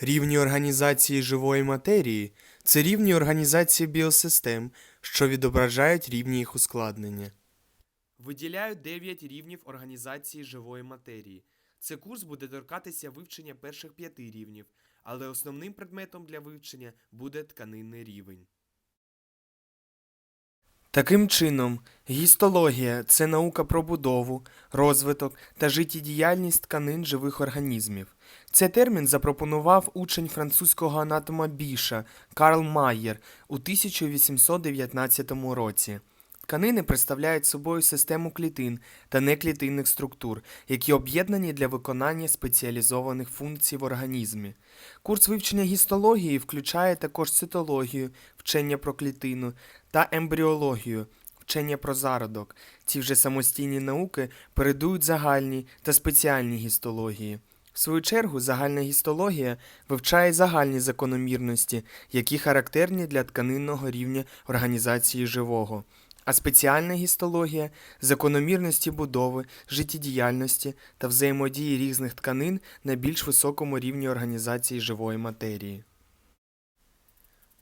Рівні організації живої матерії це рівні організації біосистем, що відображають рівні їх ускладнення. Виділяю 9 рівнів організації живої матерії. Це курс буде торкатися вивчення перших п'яти рівнів, але основним предметом для вивчення буде тканинний рівень. Таким чином, гістологія це наука про будову, розвиток та життєдіяльність тканин живих організмів. Цей термін запропонував учень французького анатома Біша Карл Майєр у 1819 році. Тканини представляють собою систему клітин та неклітинних структур, які об'єднані для виконання спеціалізованих функцій в організмі. Курс вивчення гістології включає також цитологію, вчення про клітину та ембріологію, вчення про зародок. Ці вже самостійні науки передують загальній та спеціальній гістології. В свою чергу, загальна гістологія вивчає загальні закономірності, які характерні для тканинного рівня організації живого. А спеціальна гістологія закономірності будови, життєдіяльності та взаємодії різних тканин на більш високому рівні організації живої матерії.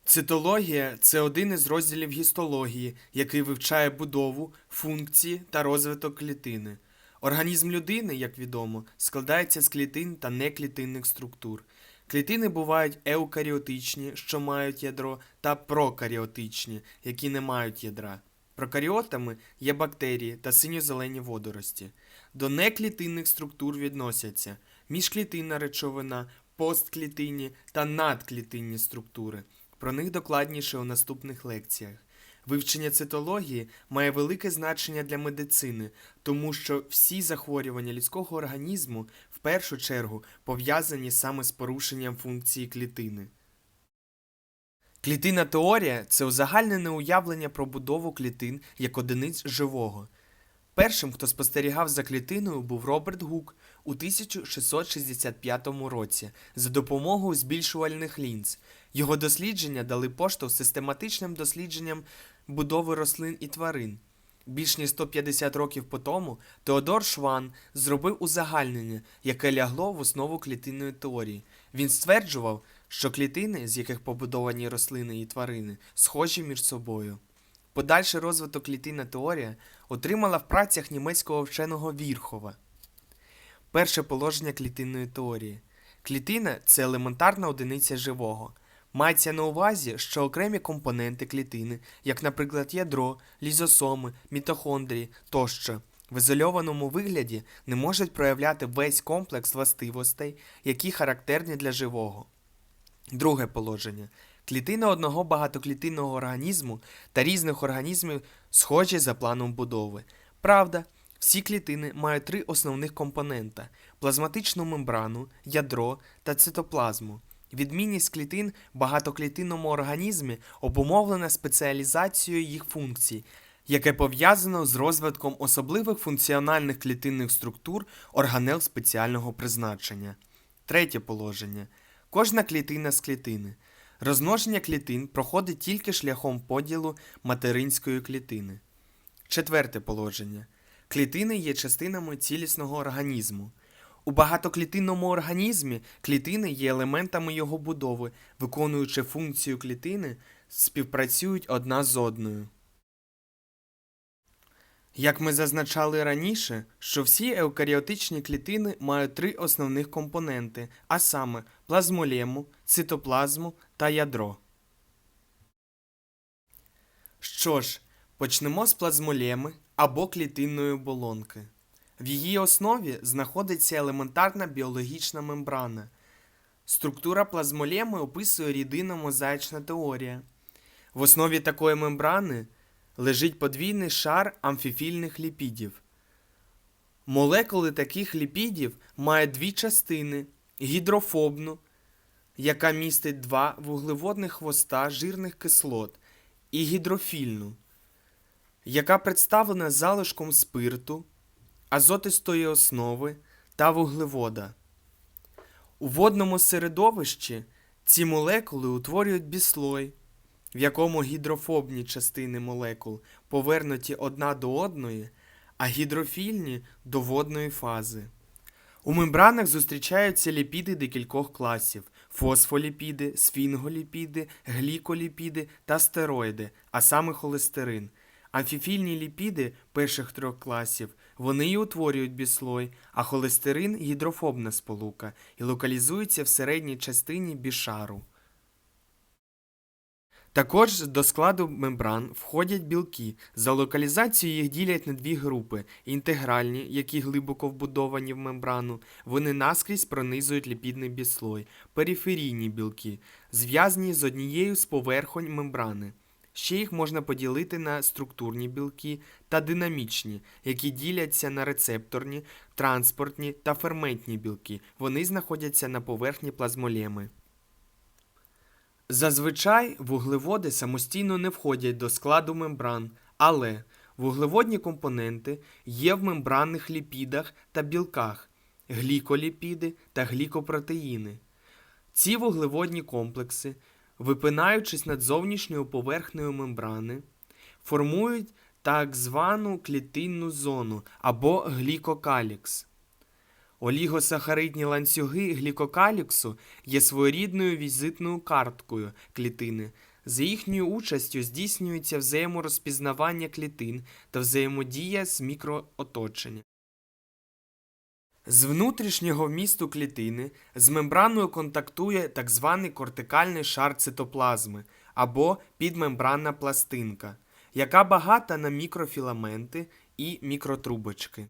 Цитологія це один із розділів гістології, який вивчає будову, функції та розвиток клітини. Організм людини, як відомо, складається з клітин та неклітинних структур. Клітини бувають еукаріотичні, що мають ядро, та прокаріотичні, які не мають ядра. Прокаріотами є бактерії та синьо-зелені водорості. До неклітинних структур відносяться міжклітинна речовина, постклітинні та надклітинні структури. Про них докладніше у наступних лекціях. Вивчення цитології має велике значення для медицини, тому що всі захворювання людського організму в першу чергу пов'язані саме з порушенням функції клітини. Клітинна теорія це узагальнене уявлення про будову клітин як одиниць живого. Першим, хто спостерігав за клітиною, був Роберт Гук у 1665 році за допомогою збільшувальних лінз. Його дослідження дали поштовх систематичним дослідженням будови рослин і тварин. Більш ніж 150 років по тому Теодор Шван зробив узагальнення, яке лягло в основу клітинної теорії. Він стверджував, що клітини, з яких побудовані рослини і тварини, схожі між собою. Подальший розвиток клітинна теорія отримала в працях німецького вченого Вірхова. Перше положення клітинної теорії. Клітина це елементарна одиниця живого. Мається на увазі, що окремі компоненти клітини, як, наприклад, ядро, лізосоми, мітохондрії тощо, в ізольованому вигляді не можуть проявляти весь комплекс властивостей, які характерні для живого. Друге положення. Клітини одного багатоклітинного організму та різних організмів схожі за планом будови. Правда, всі клітини мають три основних компонента: плазматичну мембрану, ядро та цитоплазму. Відмінність клітин в багатоклітинному організмі обумовлена спеціалізацією їх функцій, яке пов'язано з розвитком особливих функціональних клітинних структур органел спеціального призначення. Третє положення. Кожна клітина з клітини. Розмноження клітин проходить тільки шляхом поділу материнської клітини. Четверте положення. Клітини є частинами цілісного організму. У багатоклітинному організмі клітини є елементами його будови, виконуючи функцію клітини, співпрацюють одна з одною. Як ми зазначали раніше, що всі еукаріотичні клітини мають три основних компоненти, а саме плазмолему, цитоплазму та ядро. Що ж, почнемо з плазмолеми або клітинної оболонки. В її основі знаходиться елементарна біологічна мембрана. Структура плазмолеми описує рідинно-мозаїчна теорія. В основі такої мембрани лежить подвійний шар амфіфільних ліпідів. Молекули таких ліпідів мають дві частини: гідрофобну, яка містить два вуглеводних хвоста жирних кислот, і гідрофільну, яка представлена залишком спирту, азотистої основи та вуглевода. У водному середовищі ці молекули утворюють біслой, в якому гідрофобні частини молекул повернуті одна до одної, а гідрофільні до водної фази. У мембранах зустрічаються ліпіди декількох класів фосфоліпіди, сфінголіпіди, гліколіпіди та стероїди, а саме холестерин. Амфіфільні ліпіди перших трьох класів вони і утворюють біслой, а холестерин гідрофобна сполука і локалізується в середній частині бішару. Також до складу мембран входять білки. За локалізацією їх ділять на дві групи: інтегральні, які глибоко вбудовані в мембрану, вони наскрізь пронизують ліпідний біслой, периферійні білки, зв'язані з однією з поверхонь мембрани. Ще їх можна поділити на структурні білки та динамічні, які діляться на рецепторні, транспортні та ферментні білки. Вони знаходяться на поверхні плазмолеми. Зазвичай вуглеводи самостійно не входять до складу мембран, але вуглеводні компоненти є в мембранних ліпідах та білках, гліколіпіди та глікопротеїни. Ці вуглеводні комплекси, випинаючись над зовнішньою поверхнею мембрани, формують так звану клітинну зону або глікокалікс. Олігосахаридні ланцюги глікокаліксу є своєрідною візитною карткою клітини. За їхньою участю здійснюється взаєморозпізнавання клітин та взаємодія з мікрооточенням. З внутрішнього вмісту клітини з мембраною контактує так званий кортикальний шар цитоплазми або підмембранна пластинка, яка багата на мікрофіламенти і мікротрубочки.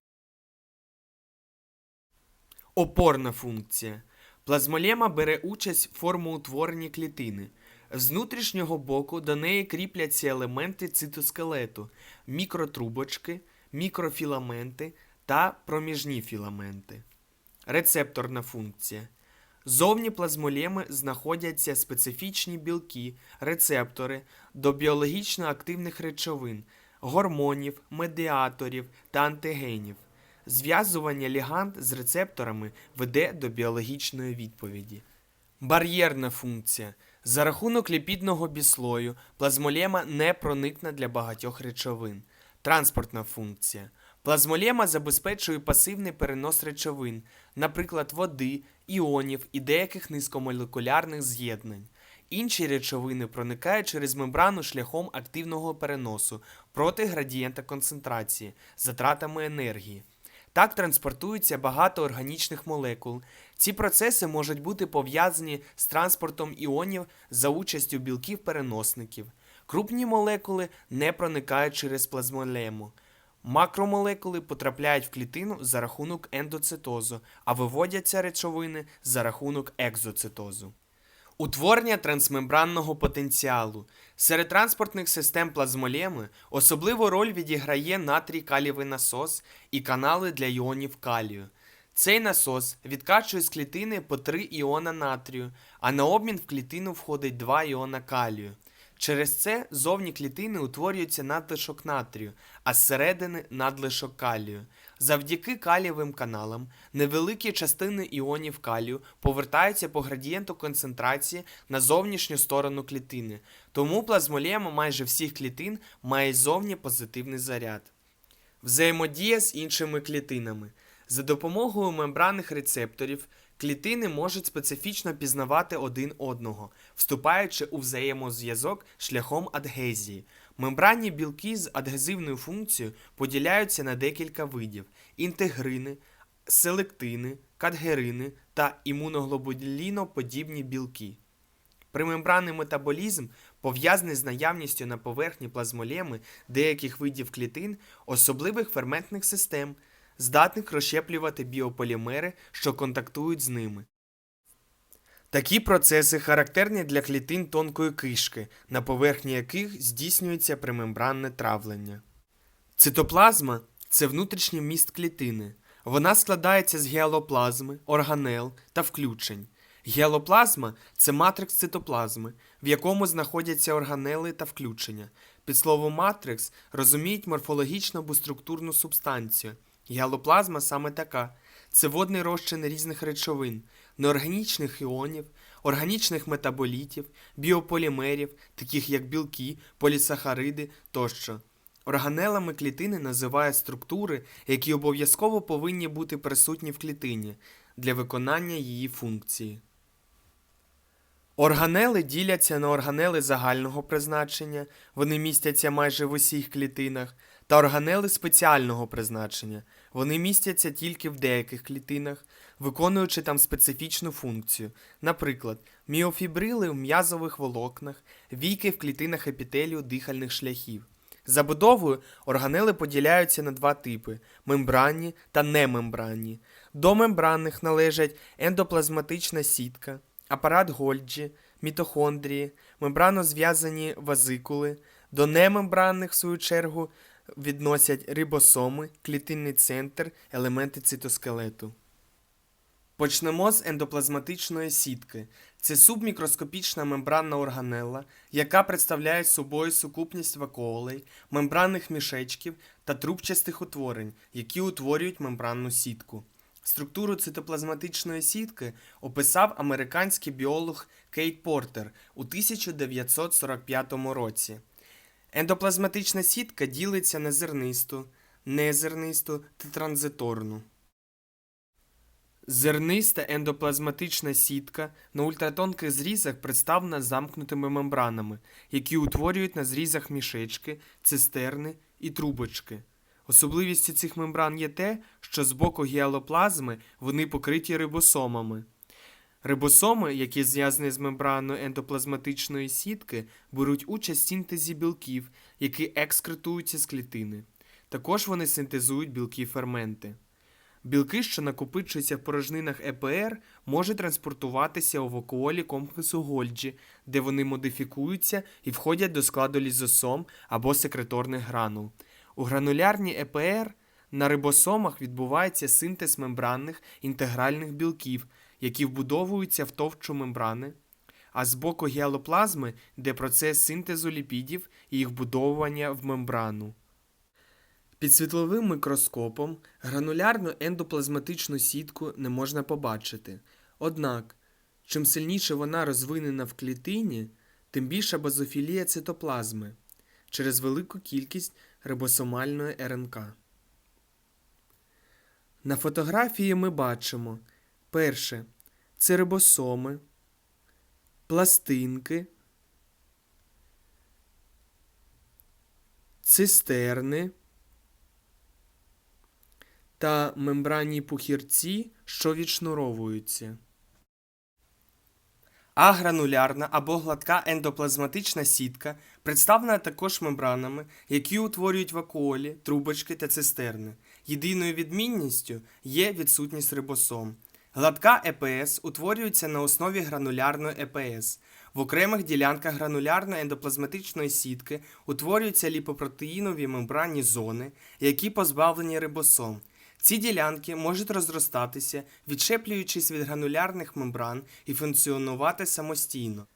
Опорна функція. Плазмолема бере участь в формоутворенні клітини. З внутрішнього боку до неї кріпляться елементи цитоскелету, мікротрубочки, мікрофіламенти та проміжні філаменти. Рецепторна функція. Зовні плазмолеми знаходяться специфічні білки, рецептори до біологічно активних речовин, гормонів, медіаторів та антигенів. Зв'язування ліганд з рецепторами веде до біологічної відповіді. Бар'єрна функція. За рахунок ліпідного біслою плазмолема не проникне для багатьох речовин. Транспортна функція. Плазмолема забезпечує пасивний перенос речовин, наприклад, води, іонів і деяких низькомолекулярних з'єднань. Інші речовини проникають через мембрану шляхом активного переносу проти градієнта концентрації, затратами енергії. Так транспортується багато органічних молекул. Ці процеси можуть бути пов'язані з транспортом іонів за участю білків-переносників. Крупні молекули не проникають через плазмолему. Макромолекули потрапляють в клітину за рахунок ендоцитозу, а виводяться речовини за рахунок екзоцитозу. Утворення трансмембранного потенціалу. Серед транспортних систем плазмолеми особливу роль відіграє натрій калієвий насос і канали для іонів калію. Цей насос відкачує з клітини по 3 іона натрію, а на обмін в клітину входить 2 іона калію. Через це зовні клітини утворюється надлишок натрію, а зсередини надлишок калію. Завдяки калієвим каналам невеликі частини іонів калію повертаються по градієнту концентрації на зовнішню сторону клітини, тому плазмолема майже всіх клітин має зовні позитивний заряд. Взаємодія з іншими клітинами. За допомогою мембранних рецепторів клітини можуть специфічно пізнавати один одного, вступаючи у взаємозв'язок шляхом адгезії. Мембранні білки з адгезивною функцією поділяються на декілька видів: інтегрини, селектини, кадгерини та імуноглобуліноподібні білки. Примембранний метаболізм пов'язаний з наявністю на поверхні плазмолеми деяких видів клітин, особливих ферментних систем, здатних розщеплювати біополімери, що контактують з ними. Такі процеси характерні для клітин тонкої кишки, на поверхні яких здійснюється примембранне травлення. Цитоплазма це внутрішній міст клітини. Вона складається з гіалоплазми, органел та включень. Гіалоплазма це матрикс цитоплазми, в якому знаходяться органели та включення. Під словом матрикс розуміють морфологічно або структурну субстанцію. Гіалоплазма саме така це водний розчин різних речовин, неорганічних іонів, органічних метаболітів, біополімерів, таких як білки, полісахариди тощо. Органелами клітини називають структури, які обов'язково повинні бути присутні в клітині для виконання її функції. Органели діляться на органели загального призначення, вони містяться майже в усіх клітинах, та органели спеціального призначення. Вони містяться тільки в деяких клітинах, виконуючи там специфічну функцію. Наприклад, міофібрили в м'язових волокнах, війки в клітинах епітелію дихальних шляхів. Забудовою органели поділяються на два типи мембранні та немембранні. До мембранних належать ендоплазматична сітка, апарат Гольджі, мітохондрії, мембрано зв'язані вазикули. До немембранних, в свою чергу, відносять рибосоми, клітинний центр, елементи цитоскелету. Почнемо з ендоплазматичної сітки. Це субмікроскопічна мембранна органелла, яка представляє собою сукупність вакуолей, мембранних мішечків та трубчастих утворень, які утворюють мембранну сітку. Структуру цитоплазматичної сітки описав американський біолог Кейт Портер у 1945 році. Ендоплазматична сітка ділиться на зернисту, незернисту та транзиторну. Зерниста ендоплазматична сітка на ультратонких зрізах представлена замкнутими мембранами, які утворюють на зрізах мішечки, цистерни і трубочки. Особливістю цих мембран є те, що з боку гіалоплазми вони покриті рибосомами. Рибосоми, які зв'язані з мембраною ендоплазматичної сітки, беруть участь в синтезі білків, які екскретуються з клітини. Також вони синтезують білки ферменти. Білки, що накопичуються в порожнинах ЕПР, можуть транспортуватися у вакуолі комплексу Гольджі, де вони модифікуються і входять до складу лізосом або секреторних гранул. У гранулярній ЕПР на рибосомах відбувається синтез мембранних інтегральних білків, які вбудовуються в товщу мембрани, а з боку гіалоплазми йде процес синтезу ліпідів і їх вбудовування в мембрану. Під світловим мікроскопом гранулярну ендоплазматичну сітку не можна побачити. Однак, чим сильніше вона розвинена в клітині, тим більша базофілія цитоплазми через велику кількість рибосомальної РНК. На фотографії ми бачимо перше це рибосоми, пластинки, цистерни та мембранні пухірці, що відшнуровуються. Агранулярна або гладка ендоплазматична сітка представлена також мембранами, які утворюють вакуолі, трубочки та цистерни. Єдиною відмінністю є відсутність рибосом. Гладка ЕПС утворюється на основі гранулярної ЕПС. В окремих ділянках гранулярної ендоплазматичної сітки утворюються ліпопротеїнові мембранні зони, які позбавлені рибосом. Ці ділянки можуть розростатися, відчеплюючись від гранулярних мембран і функціонувати самостійно.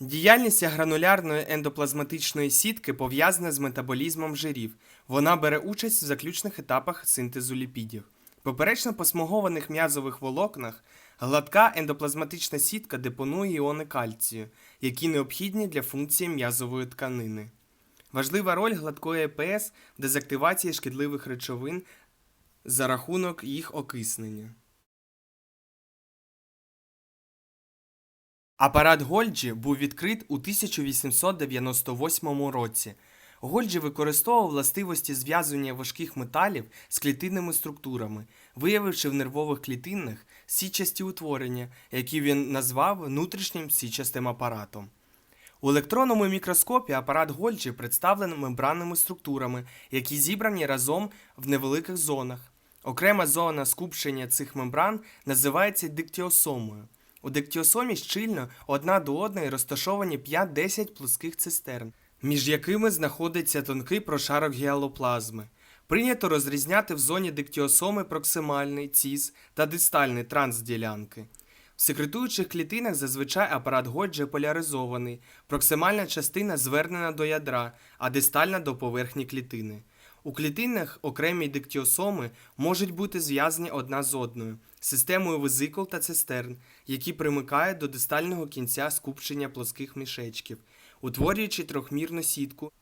Діяльність гранулярної ендоплазматичної сітки пов'язана з метаболізмом жирів. Вона бере участь в заключних етапах синтезу ліпідів. Поперечно посмугованих м'язових волокнах гладка ендоплазматична сітка депонує іони кальцію, які необхідні для функції м'язової тканини. Важлива роль гладкої ЕПС в дезактивації шкідливих речовин за рахунок їх окиснення. Апарат Гольджі був відкрит у 1898 році. Гольджі використовував властивості зв'язування важких металів з клітинними структурами, виявивши в нервових клітинах січасті утворення, які він назвав внутрішнім січастим апаратом. У електронному мікроскопі апарат Гольджі представлений мембранними структурами, які зібрані разом в невеликих зонах. Окрема зона скупчення цих мембран називається диктіосомою. У диктіосомі щільно одна до одної розташовані 5-10 плоских цистерн, між якими знаходиться тонкий прошарок гіалоплазми. Прийнято розрізняти в зоні диктіосоми проксимальний ціз та дистальний трансділянки. В секретуючих клітинах зазвичай апарат Годжі поляризований, проксимальна частина звернена до ядра, а дистальна до поверхні клітини. У клітинах окремі диктіосоми можуть бути зв'язані одна з одною системою везикул та цистерн, які примикають до дистального кінця скупчення плоских мішечків, утворюючи трьохмірну сітку,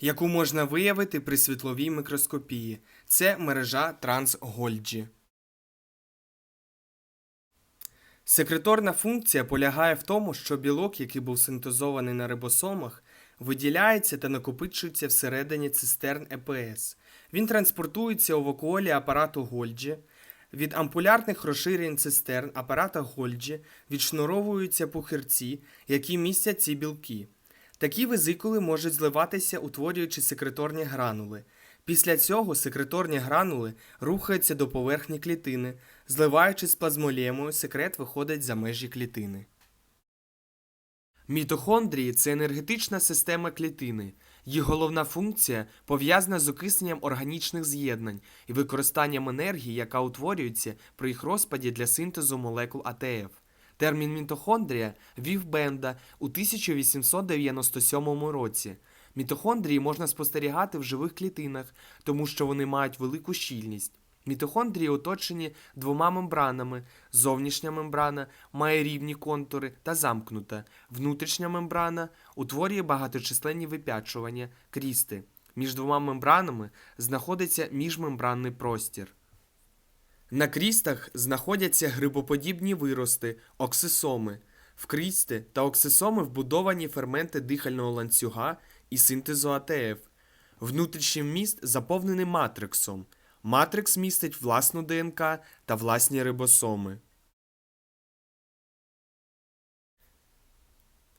яку можна виявити при світловій мікроскопії. Це мережа Трансгольджі. Секреторна функція полягає в тому, що білок, який був синтезований на рибосомах, виділяється та накопичується всередині цистерн ЕПС. Він транспортується у вакуолі апарату Гольджі. Від ампулярних розширень цистерн апарата Гольджі відшнуровуються пухирці, які містять ці білки. Такі везикули можуть зливатися, утворюючи секреторні гранули. Після цього секреторні гранули рухаються до поверхні клітини. Зливаючись з плазмолемою, секрет виходить за межі клітини. Мітохондрії це енергетична система клітини. Їх головна функція пов'язана з окисненням органічних з'єднань і використанням енергії, яка утворюється при їх розпаді для синтезу молекул АТФ. Термін мітохондрія вів Бенда у 1897 році. Мітохондрії можна спостерігати в живих клітинах, тому що вони мають велику щільність. Мітохондрії оточені двома мембранами. Зовнішня мембрана має рівні контури та замкнута. Внутрішня мембрана утворює багаточисленні вип'ячування крісти. Між двома мембранами знаходиться міжмембранний простір. На крістах знаходяться грибоподібні вирости, оксисоми. В крісти та оксисоми вбудовані ферменти дихального ланцюга і синтезу АТФ. Внутрішній вміст заповнений матриксом. Матрикс містить власну ДНК та власні рибосоми.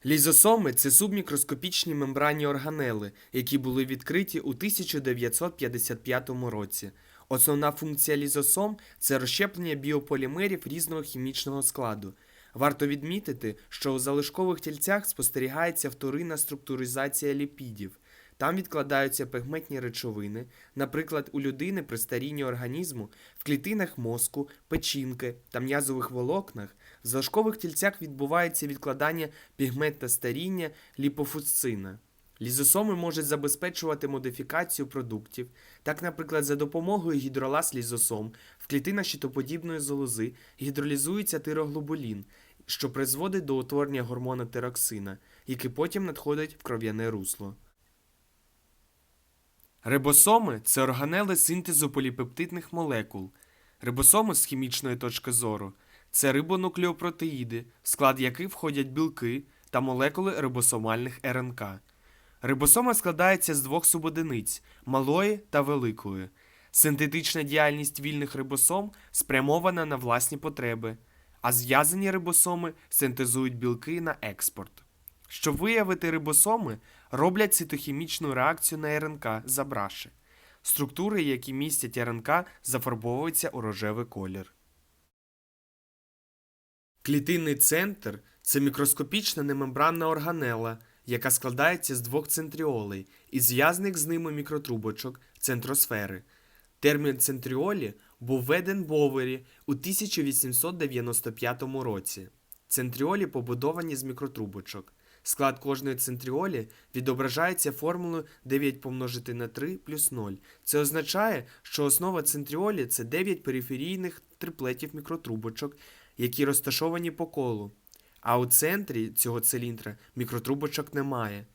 Лізосоми це субмікроскопічні мембранні органели, які були відкриті у 1955 році. Основна функція лізосом це розщеплення біополімерів різного хімічного складу. Варто відмітити, що у залишкових тільцях спостерігається вторинна структуризація ліпідів. Там відкладаються пигментні речовини, наприклад, у людини при старінні організму, в клітинах мозку, печінки та м'язових волокнах, в залишкових тільцях відбувається відкладання пігмента старіння ліпофусцина. Лізосоми можуть забезпечувати модифікацію продуктів. Так, наприклад, за допомогою гідролаз лізосом в клітинах щитоподібної залози гідролізується тироглобулін, що призводить до утворення гормону тироксина, який потім надходить в кров'яне русло. Рибосоми це органели синтезу поліпептидних молекул. Рибосоми з хімічної точки зору це рибонуклеопротеїди, в склад яких входять білки та молекули рибосомальних РНК. Рибосома складається з двох субодиниць малої та великої. Синтетична діяльність вільних рибосом спрямована на власні потреби, а зв'язані рибосоми синтезують білки на експорт. Щоб виявити рибосоми, роблять цитохімічну реакцію на РНК забраши. Структури, які містять РНК, зафарбовуються у рожевий колір. Клітинний центр це мікроскопічна немембранна органела, яка складається з двох центріолей і зв'язаних з ними мікротрубочок центросфери. Термін центріолі був введен Бовері у 1895 році. Центріолі побудовані з мікротрубочок. Склад кожної центріолі відображається формулою 9 помножити на 3 плюс 0. Це означає, що основа центріолі це 9 периферійних триплетів мікротрубочок, які розташовані по колу. А у центрі цього циліндра мікротрубочок немає.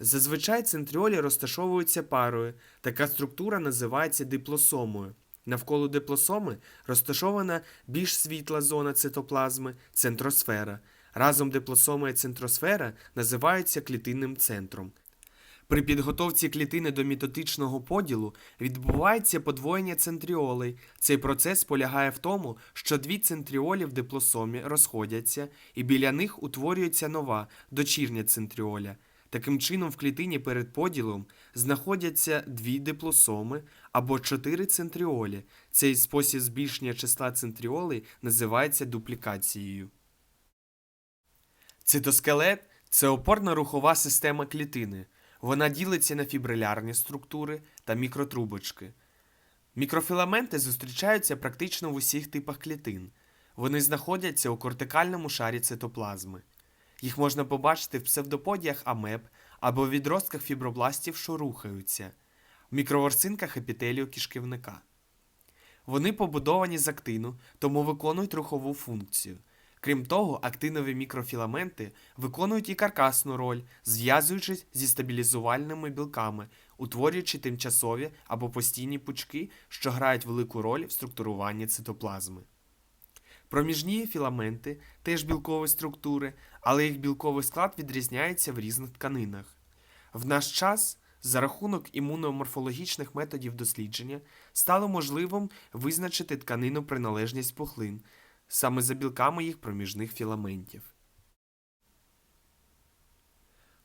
Зазвичай центріолі розташовуються парою. Така структура називається диплосомою. Навколо диплосоми розташована більш світла зона цитоплазми центросфера. Разом диплосома і центросфера називаються клітинним центром. При підготовці клітини до мітотичного поділу відбувається подвоєння центріолей. Цей процес полягає в тому, що дві центріолі в диплосомі розходяться, і біля них утворюється нова дочірня центріоля. Таким чином, в клітині перед поділом знаходяться дві диплосоми або чотири центріолі. Цей спосіб збільшення числа центріолей називається дуплікацією. Цитоскелет це опорно-рухова система клітини. Вона ділиться на фібрилярні структури та мікротрубочки. Мікрофіламенти зустрічаються практично в усіх типах клітин. Вони знаходяться у кортикальному шарі цитоплазми. Їх можна побачити в псевдоподіях амеб або в відростках фібробластів, що рухаються, в мікроворсинках епітелію кишківника. Вони побудовані з актину, тому виконують рухову функцію. Крім того, актинові мікрофіламенти виконують і каркасну роль, зв'язуючись зі стабілізувальними білками, утворюючи тимчасові або постійні пучки, що грають велику роль в структуруванні цитоплазми. Проміжні філаменти теж білкові структури, але їх білковий склад відрізняється в різних тканинах. В наш час за рахунок імуноморфологічних методів дослідження стало можливим визначити тканину приналежність пухлин саме за білками їх проміжних філаментів.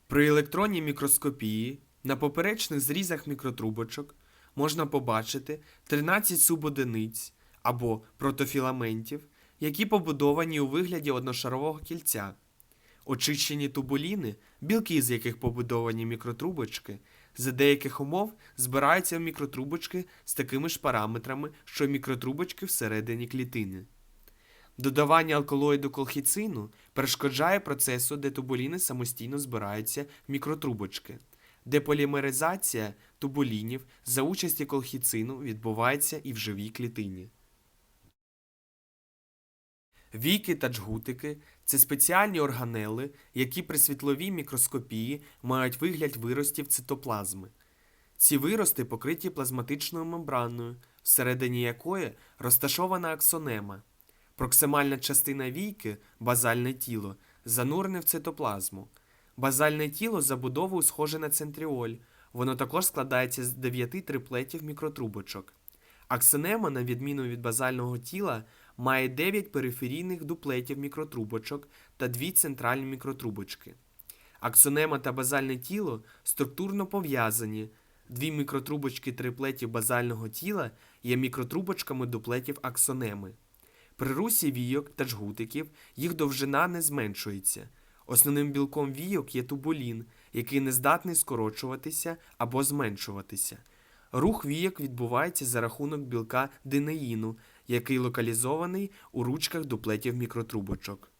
При електронній мікроскопії на поперечних зрізах мікротрубочок можна побачити 13 субодиниць або протофіламентів, які побудовані у вигляді одношарового кільця. Очищені тубуліни, білки з яких побудовані мікротрубочки, за деяких умов збираються в мікротрубочки з такими ж параметрами, що мікротрубочки всередині клітини. Додавання алкалоїду колхіцину перешкоджає процесу, де тубуліни самостійно збираються в мікротрубочки. Деполімеризація тубулінів за участі колхіцину відбувається і в живій клітині. Віки та джгутики це спеціальні органели, які при світловій мікроскопії мають вигляд виростів цитоплазми. Ці вирости покриті плазматичною мембраною, всередині якої розташована аксонема. Проксимальна частина війки, базальне тіло, занурене в цитоплазму. Базальне тіло забудовою схоже на центріоль. Воно також складається з дев'яти триплетів мікротрубочок. Аксонема, на відміну від базального тіла, має 9 периферійних дуплетів мікротрубочок та дві центральні мікротрубочки. Аксонема та базальне тіло структурно пов'язані. Дві мікротрубочки триплетів базального тіла є мікротрубочками дуплетів аксонеми. При русі війок та жгутиків їх довжина не зменшується. Основним білком війок є тубулін, який не здатний скорочуватися або зменшуватися. Рух війок відбувається за рахунок білка динеїну, який локалізований у ручках дуплетів мікротрубочок.